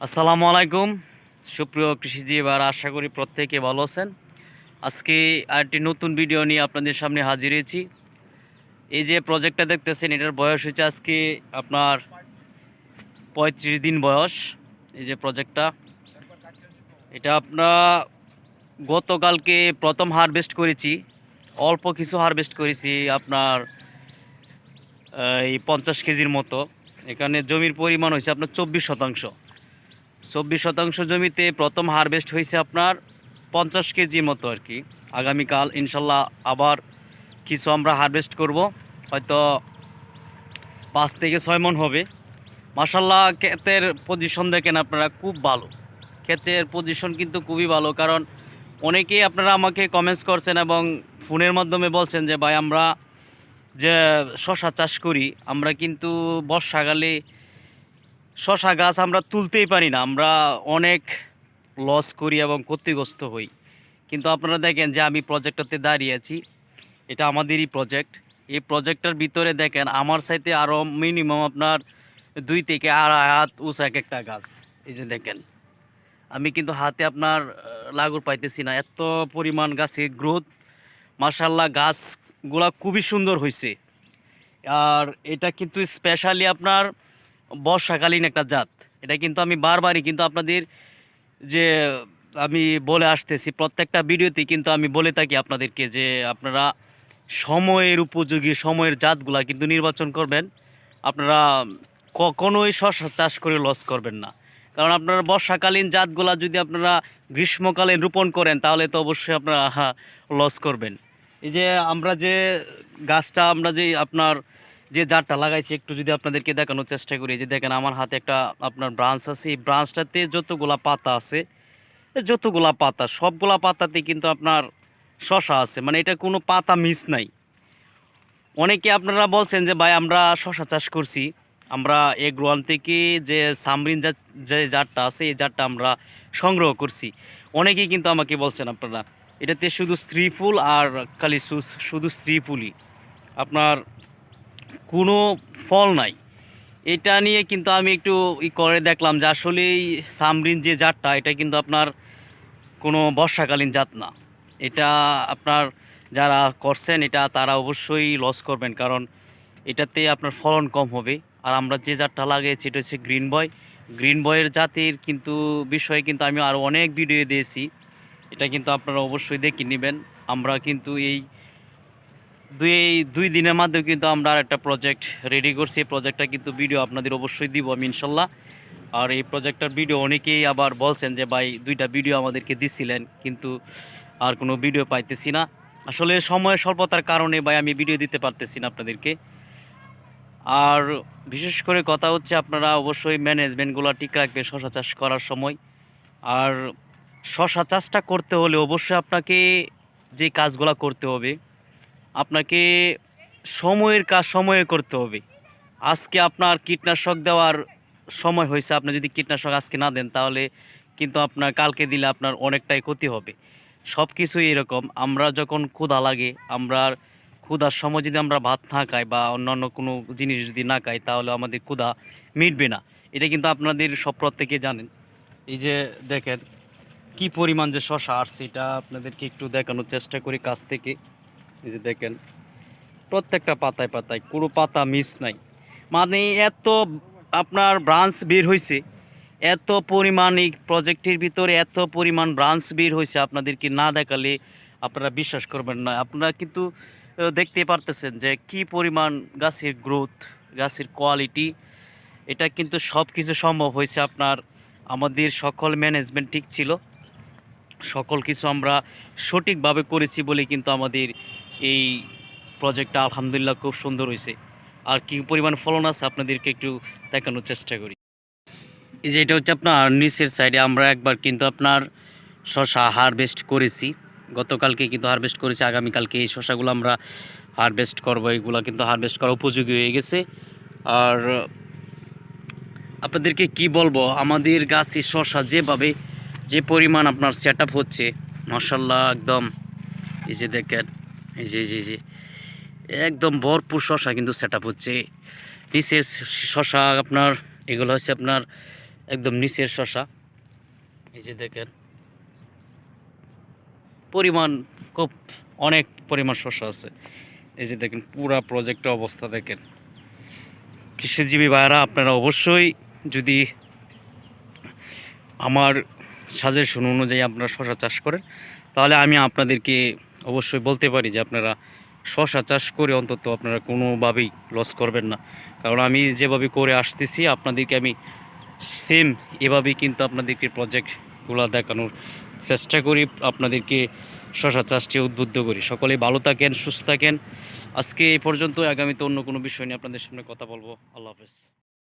আসসালামু আলাইকুম। সুপ্রিয় কৃষিজীব এবার আশা করি প্রত্যেকে ভালো আছেন। আজকে আরেকটি নতুন ভিডিও নিয়ে আপনাদের সামনে হাজির হয়েছি। এই যে প্রজেক্টটা দেখতেছেন, এটার বয়স হচ্ছে আজকে আপনার পঁয়ত্রিশ দিন বয়স, এই যে প্রজেক্টটা এটা আপনার গতকালকে প্রথম হারভেস্ট করেছি, অল্প কিছু হারভেস্ট করেছি আপনার এই পঞ্চাশ কেজির মতো। এখানে জমির পরিমাণ হয়েছে আপনার চব্বিশ শতাংশ। চব্বিশ শতাংশ জমিতে প্রথম হারভেস্ট হয়েছে আপনার পঞ্চাশ কেজির মতো আর কি। আগামীকাল ইনশাল্লাহ আবার কিছু আমরা হারভেস্ট করব। হয়তো পাঁচ থেকে ছয় মন হবে। মাসাল্লাহ ক্ষেতের পজিশন দেখেন আপনারা খুব ভালো। ক্ষেতের পজিশন কিন্তু খুবই ভালো, কারণ অনেকেই আপনারা আমাকে কমেন্টস করছেন এবং ফোনের মাধ্যমে বলছেন যে, ভাই, আমরা যে শশা চাষ করি, আমরা কিন্তু বর্ষাকালে শশা গাছ আমরা তুলতেই পারি না, আমরা অনেক লস করি এবং ক্ষতিগ্রস্ত হই। কিন্তু আপনারা দেখেন যে আমি প্রজেক্টটাতে দাঁড়িয়ে আছি, এটা আমাদেরই প্রজেক্ট এই প্রজেক্টটার ভিতরে দেখেন আমার সাথে আরও মিনিমাম আপনার দুই থেকে আড়াই হাত উঁচা এক একটা গাছ। এই যে দেখেন, আমি কিন্তু হাতে আপনার লাগুর পাইতেছি না। এত পরিমাণ গাছের গ্রোথ মার্শাল্লাহ গাছগুলা খুবই সুন্দর হয়েছে আর এটা কিন্তু স্পেশালি আপনার বর্ষাকালীন একটা জাত। এটা কিন্তু আমি বারবারই কিন্তু আপনাদের যে আমি বলে আসতেছি, প্রত্যেকটা ভিডিওতে কিন্তু আমি বলে থাকি আপনাদেরকে যে আপনারা সময়ের উপযোগী, সময়ের জাতগুলা কিন্তু নির্বাচন করবেন। আপনারা কখনোই শশা চাষ করে লস করবেন না। কারণ আপনারা বর্ষাকালীন জাতগুলা যদি আপনারা গ্রীষ্মকালীন রোপণ করেন, তাহলে তো অবশ্যই আপনারা লস করবেন। এই যে আমরা যে গাছটা, আমরা যে আপনার যে জারটা লাগাইছি, একটু যদি আপনাদেরকে দেখানোর চেষ্টা করি যে দেখেন আমার হাতে একটা আপনার ব্রাঞ্চ আছে। এই ব্রাঞ্চটাতে যতগুলা পাতা আছে যতগুলা পাতা, সবগুলা পাতাতে কিন্তু আপনার শশা আছে। মানে এটা কোনো পাতা মিস নাই। অনেকে আপনারা বলছেন যে, ভাই, আমরা শশা চাষ করছি। আমরা এ এগ্রোয়ান থেকে যে সামরিন যে জাতটা আছে, এই জাতটা আমরা সংগ্রহ করছি। অনেকেই কিন্তু আমাকে বলছেন আপনারা, এটাতে শুধু স্ত্রী ফুল আর খালি শুধু স্ত্রী ফুলই আপনার কোনো ফল নাই। এটা নিয়ে কিন্তু আমি একটু ই করে দেখলাম যে আসলেই সামরিন যে জাতটা, এটা কিন্তু আপনার কোনো বর্ষাকালীন জাত না। এটা আপনার যারা করছেন, এটা তারা অবশ্যই লস করবেন কারণ এটাতে আপনার ফলন কম হবে। আর আমরা যে জাতটা লাগিয়েছি, এটা হচ্ছে গ্রিন বয় গ্রিন বয়ের জাতের কিন্তু বিষয়ে কিন্তু আমি আরও অনেক ভিডিও দিয়েছি। এটা কিন্তু আপনারা অবশ্যই দেখে নেবেন। আমরা কিন্তু এই দুই দুই দিনের মাধ্যমে কিন্তু আমরা আর একটা প্রজেক্ট রেডি করছি। এই প্রজেক্টটা কিন্তু ভিডিও আপনাদের অবশ্যই দিব আমি, ইনশাল্লাহ। আর এই প্রজেক্টটার ভিডিও অনেকেই আবার বলছেন যে, ভাই, দুইটা ভিডিও আমাদেরকে দিছিলেন, কিন্তু আর কোনো ভিডিও পাইতেছি না। আসলে সময় স্বল্পতার কারণে ভাই, আমি ভিডিও দিতে পারতেছি না আপনাদেরকে। আর বিশেষ করে কথা হচ্ছে আপনারা অবশ্যই ম্যানেজমেন্টগুলো ঠিক রাখবেন শশা চাষ করার সময়। আর শশা চাষটা করতে হলে অবশ্যই আপনাকে যে কাজগুলো করতে হবে আপনাকে সময়ের কাজ সময়ে করতে হবে। আজকে আপনার কীটনাশক দেওয়ার সময় হয়েছে, আপনি যদি কীটনাশক আজকে না দেন, তাহলে কিন্তু আপনার কালকে দিলে আপনার অনেকটাই ক্ষতি হবে। সব কিছুই এরকম, আমরা যখন ক্ষুধা লাগে, আমরা ক্ষুধার সময় যদি আমরা ভাত না খাই বা অন্যান্য কোনো জিনিস যদি না খাই, তাহলে আমাদের ক্ষুধা মিটবে না। এটা কিন্তু আপনাদের সব প্রত্যেকে জানেন। এই যে দেখেন, কি পরিমাণ যে শশা আসছে, এটা আপনাদেরকে একটু দেখানোর চেষ্টা করি কাছ থেকে। এই যে দেখেন, প্রত্যেকটা পাতায় পাতায়, কোনো পাতা মিস নাই। মানে এত আপনার ব্রাঞ্চ বের হয়েছে এত পরিমাণ এই প্রজেক্টের ভিতরে এত পরিমাণ ব্রাঞ্চ বের হয়েছে আপনাদেরকে না দেখালে আপনারা বিশ্বাস করবেন না। আপনারা কিন্তু দেখতে পারতেছেন যে কি পরিমাণ গাছের গ্রোথ গাছের কোয়ালিটি এটা কিন্তু সব কিছু সম্ভব হয়েছে আপনার, আমাদের সকল ম্যানেজমেন্ট ঠিক ছিল। সকল কিছু আমরা সঠিকভাবে করেছি বলে কিন্তু আমাদের এই প্রজেক্টটা আলহামদুলিল্লাহ খুব সুন্দর হয়েছে আর কি পরিমাণ ফলন আছে আপনাদেরকে একটু দেখানোর চেষ্টা করি। এই যে এটা হচ্ছে আপনার নিচের সাইডে আমরা একবার কিন্তু আপনার শশা হারভেস্ট করেছি। গতকালকে কিন্তু হারভেস্ট করেছি, আগামীকালকে এই শশাগুলো আমরা হারভেস্ট করব। এগুলো কিন্তু হারভেস্ট করা উপযোগী হয়ে গেছে। আর আপনাদেরকে কি বলব, আমাদের গাছে শশা যেভাবে যে পরিমাণ আপনার সেট হচ্ছে মশাল্লা একদম। এই যে দেখেন জি এই যে একদম ভরপুর শশা কিন্তু সেট হচ্ছে। নিচের শশা আপনার, এগুলো হচ্ছে আপনার একদম নিচের শশা। এই যে দেখেন। পরিমাণ খুব, অনেক পরিমাণ শশা আছে। এই যে দেখেন, পুরা প্রজেক্টের অবস্থা দেখেন। কৃষিজীবী ভাইরা আপনারা অবশ্যই যদি আমার সাজেশন অনুযায়ী আপনারা শশা চাষ করেন, তাহলে আমি আপনাদেরকে অবশ্যই বলতে পারি যে আপনারা শশা চাষ করে অন্তত আপনারা কোনোভাবেই লস করবেন না। কারণ আমি যেভাবে করে আসতেছি, আপনাদেরকে আমি সেম এভাবেই কিন্তু আপনাদেরকে প্রজেক্টগুলো দেখানোর চেষ্টা করি, আপনাদেরকে শশা চাষটি উদ্বুদ্ধ করি। সকলেই ভালো থাকেন, সুস্থ থাকেন। আজকে এই পর্যন্ত আগামীতে অন্য কোনো বিষয় নিয়ে আপনাদের সামনে কথা বলব। আল্লাহ হাফেজ।